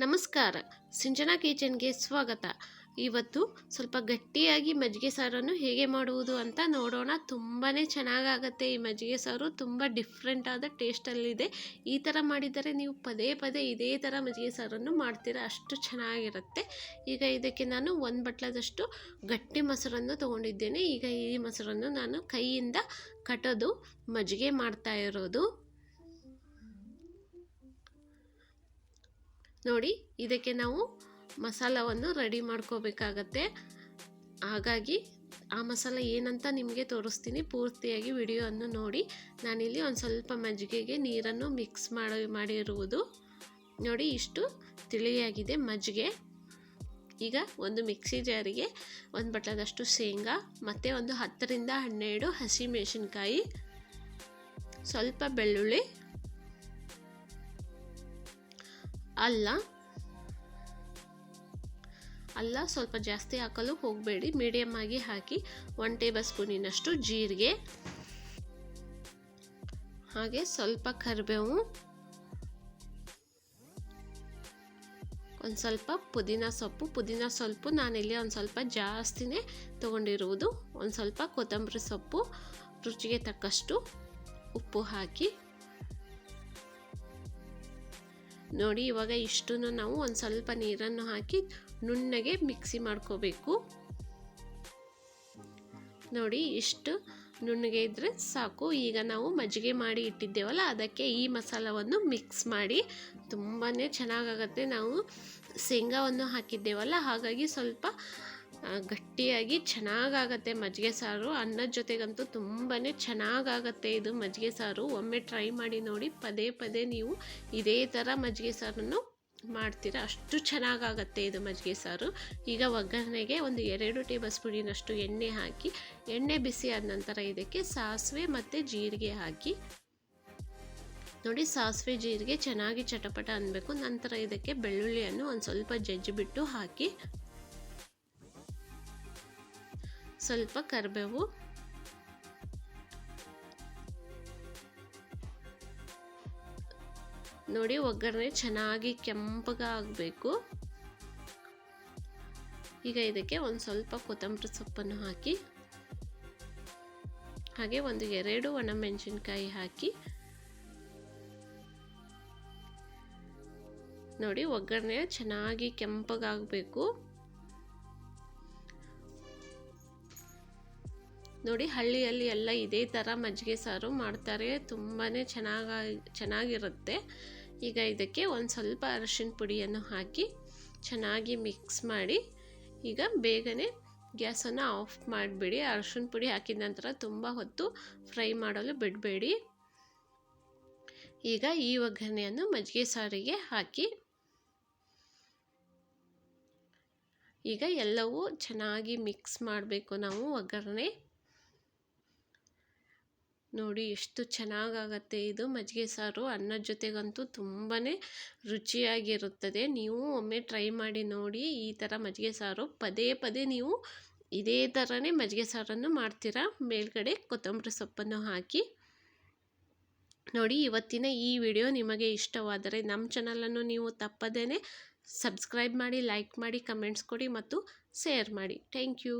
ನಮಸ್ಕಾರ. ಸಿಂಚನಾ ಕಿಚನ್ಗೆ ಸ್ವಾಗತ. ಇವತ್ತು ಸ್ವಲ್ಪ ಗಟ್ಟಿಯಾಗಿ ಮಜ್ಜಿಗೆ ಸಾರನ್ನು ಹೇಗೆ ಮಾಡುವುದು ಅಂತ ನೋಡೋಣ. ತುಂಬಾ ಚೆನ್ನಾಗಾಗತ್ತೆ ಈ ಮಜ್ಜಿಗೆ ಸಾರು. ತುಂಬ ಡಿಫ್ರೆಂಟ್ ಆದ ಟೇಸ್ಟಲ್ಲಿದೆ. ಈ ಥರ ಮಾಡಿದರೆ ನೀವು ಪದೇ ಪದೇ ಇದೇ ಥರ ಮಜ್ಜಿಗೆ ಸಾರನ್ನು ಮಾಡ್ತೀರಾ. ಅಷ್ಟು ಚೆನ್ನಾಗಿರುತ್ತೆ. ಈಗ ಇದಕ್ಕೆ ನಾನು ಒಂದು ಬಟ್ಲದಷ್ಟು ಗಟ್ಟಿ ಮೊಸರನ್ನು ತೊಗೊಂಡಿದ್ದೇನೆ. ಈಗ ಈ ಮೊಸರನ್ನು ನಾನು ಕೈಯಿಂದ ಕಟೋದು ಮಜ್ಜಿಗೆ ಮಾಡ್ತಾ ಇರೋದು. ನೋಡಿ, ಇದಕ್ಕೆ ನಾವು ಮಸಾಲವನ್ನು ರೆಡಿ ಮಾಡ್ಕೋಬೇಕಾಗತ್ತೆ. ಹಾಗಾಗಿ ಆ ಮಸಾಲ ಏನಂತ ನಿಮಗೆ ತೋರಿಸ್ತೀನಿ. ಪೂರ್ತಿಯಾಗಿ ವಿಡಿಯೋವನ್ನು ನೋಡಿ. ನಾನಿಲ್ಲಿ ಒಂದು ಸ್ವಲ್ಪ ಮಜ್ಜಿಗೆಗೆ ನೀರನ್ನು ಮಿಕ್ಸ್ ಮಾಡಿ, ಮಾಡಿರುವುದು. ನೋಡಿ, ಇಷ್ಟು ತಿಳಿಯಾಗಿದೆ ಮಜ್ಜಿಗೆ. ಈಗ ಒಂದು ಮಿಕ್ಸಿ ಜಾರಿಗೆ ಒಂದು ಬಟ್ಲದಷ್ಟು ಶೇಂಗಾ, ಮತ್ತು ಒಂದು ಹತ್ತರಿಂದ ಹನ್ನೆರಡು ಹಸಿಮೆಣಸಿನ್ಕಾಯಿ ಸ್ವಲ್ಪ ಬೆಳ್ಳುಳ್ಳಿ ಅಲ್ಲ. ಅಲ್ಲ, ಸ್ವಲ್ಪ ಜಾಸ್ತಿ ಹಾಕಲು ಹೋಗಬೇಡಿ. ಮೀಡಿಯಮ್ ಆಗಿ ಹಾಕಿ ಒನ್ ಟೇಬಲ್ ಸ್ಪೂನಿನಷ್ಟು ಜೀರಿಗೆ. ಹಾಗೆ ಸ್ವಲ್ಪ ಕರಿಬೇವು. ಒಂದು ಸ್ವಲ್ಪ ಪುದೀನ ಸೊಪ್ಪು. ಪುದೀನ ಸ್ವಲ್ಪ ನಾನಿಲ್ಲಿ ಒಂದು ಸ್ವಲ್ಪ ಜಾಸ್ತಿನೇ ತೊಗೊಂಡಿರುವುದು. ಒಂದು ಸ್ವಲ್ಪ ಕೊತ್ತಂಬರಿ ಸೊಪ್ಪು. ರುಚಿಗೆ ತಕ್ಕಷ್ಟು ಉಪ್ಪು ಹಾಕಿ ನೋಡಿ, ಇವಾಗ ಇಷ್ಟನ್ನು ನಾವು ಒಂದು ಸ್ವಲ್ಪ ನೀರನ್ನು ಹಾಕಿ ನುಣ್ಣಗೆ ಮಿಕ್ಸಿ ಮಾಡ್ಕೋಬೇಕು. ನೋಡಿ, ಇಷ್ಟು ನುಣ್ಣಗೆ ಇದ್ದರೆ ಸಾಕು. ಈಗ ನಾವು ಮಜ್ಜಿಗೆ ಮಾಡಿ ಇಟ್ಟಿದ್ದೇವಲ್ಲ, ಅದಕ್ಕೆ ಈ ಮಸಾಲವನ್ನು ಮಿಕ್ಸ್ ಮಾಡಿ ತುಂಬಾ ಚೆನ್ನಾಗಾಗತ್ತೆ. ನಾವು ಶೇಂಗಾವನ್ನು ಹಾಕಿದ್ದೇವಲ್ಲ, ಹಾಗಾಗಿ ಸ್ವಲ್ಪ ಗಟ್ಟಿಯಾಗಿ ಚೆನ್ನಾಗಾಗತ್ತೆ ಮಜ್ಜಿಗೆ ಸಾರು. ಅನ್ನದ ಜೊತೆಗಂತೂ ತುಂಬಾ ಚೆನ್ನಾಗಾಗತ್ತೆ ಇದು ಮಜ್ಜಿಗೆ ಸಾರು. ಒಮ್ಮೆ ಟ್ರೈ ಮಾಡಿ ನೋಡಿ, ಪದೇ ಪದೇ ನೀವು ಇದೇ ಥರ ಮಜ್ಜಿಗೆ ಸಾರನ್ನು ಮಾಡ್ತೀರಾ. ಅಷ್ಟು ಚೆನ್ನಾಗಾಗತ್ತೆ ಇದು ಮಜ್ಜಿಗೆ ಸಾರು. ಈಗ ಒಗ್ಗರಣೆಗೆ ಒಂದು ಎರಡು ಟೇಬಲ್ ಸ್ಪೂನಿನಷ್ಟು ಎಣ್ಣೆ ಹಾಕಿ, ಎಣ್ಣೆ ಬಿಸಿ ಆದ ನಂತರ ಇದಕ್ಕೆ ಸಾಸಿವೆ ಮತ್ತು ಜೀರಿಗೆ ಹಾಕಿ. ನೋಡಿ, ಸಾಸಿವೆ, ಜೀರಿಗೆ ಚೆನ್ನಾಗಿ ಚಟಪಟ ಅನ್ನಬೇಕು ನಂತರ ಇದಕ್ಕೆ ಬೆಳ್ಳುಳ್ಳಿಯನ್ನು ಒಂದು ಸ್ವಲ್ಪ ಜಜ್ಜಿಬಿಟ್ಟು ಹಾಕಿ ಸ್ವಲ್ಪ ಕರಿಬೇವು. ನೋಡಿ ಒಗ್ಗರಣೆ ಚೆನ್ನಾಗಿ ಕೆಂಪಗಾಗಬೇಕು ಈಗ ಇದಕ್ಕೆ ಒಂದು ಸ್ವಲ್ಪ ಕೊತ್ತಂಬರಿ ಸೊಪ್ಪನ್ನು ಹಾಕಿ, ಹಾಗೆ ಒಂದು ಎರಡು ಒಣಮೆಣಸಿನ್ಕಾಯಿ ಹಾಕಿ, ನೋಡಿ ಒಗ್ಗರಣೆ ಚೆನ್ನಾಗಿ ಕೆಂಪಗಾಗಬೇಕು. ನೋಡಿ, ಹಳ್ಳಿಯಲ್ಲಿ ಎಲ್ಲ ಇದೇ ಥರ ಮಜ್ಜಿಗೆ ಸಾರು ಮಾಡ್ತಾರೆ. ತುಂಬಾ ಚೆನ್ನಾಗಿ, ಚೆನ್ನಾಗಿರುತ್ತೆ. ಈಗ ಇದಕ್ಕೆ ಒಂದು ಸ್ವಲ್ಪ ಅರಶಿನ ಪುಡಿಯನ್ನು ಹಾಕಿ ಚೆನ್ನಾಗಿ ಮಿಕ್ಸ್ ಮಾಡಿ, ಈಗ ಬೇಗನೆ ಗ್ಯಾಸನ್ನು ಆಫ್ ಮಾಡಿಬಿಡಿ. ಅರಶಿನ ಪುಡಿ ಹಾಕಿದ ನಂತರ ತುಂಬ ಹೊತ್ತು ಫ್ರೈ ಮಾಡಲು ಬಿಡಬೇಡಿ. ಈಗ ಈ ಒಗ್ಗರಣೆಯನ್ನು ಮಜ್ಜಿಗೆ ಸಾರಿಗೆ ಹಾಕಿ, ಈಗ ಎಲ್ಲವೂ ಚೆನ್ನಾಗಿ ಮಿಕ್ಸ್ ಮಾಡಬೇಕು ನಾವು ಒಗ್ಗರಣೆ. ನೋಡಿ ಎಷ್ಟು ಚೆನ್ನಾಗಾಗತ್ತೆ ಇದು. ಮಜ್ಜಿಗೆ ಸಾರು ಅನ್ನದ ಜೊತೆಗಂತೂ ತುಂಬಾ ರುಚಿಯಾಗಿರುತ್ತದೆ. ನೀವು ಒಮ್ಮೆ ಟ್ರೈ ಮಾಡಿ ನೋಡಿ ಈ ಥರ ಮಜ್ಜಿಗೆ ಸಾರು. ಪದೇ ಪದೇ ನೀವು ಇದೇ ಥರನೇ ಮಜ್ಜಿಗೆ ಸಾರನ್ನು ಮಾಡ್ತೀರಾ? ಮೇಲ್ಗಡೆ ಕೊತ್ತಂಬರಿ ಸೊಪ್ಪನ್ನು ಹಾಕಿ. ನೋಡಿ ಇವತ್ತಿನ ಈ ವಿಡಿಯೋ ನಿಮಗೆ ಇಷ್ಟವಾದರೆ ನಮ್ಮ ಚಾನಲನ್ನು ನೀವು ತಪ್ಪದೇ ಸಬ್ಸ್ಕ್ರೈಬ್ ಮಾಡಿ, ಲೈಕ್ ಮಾಡಿ, ಕಮೆಂಟ್ಸ್ ಕೊಡಿ ಮತ್ತು ಶೇರ್ ಮಾಡಿ. Thank you.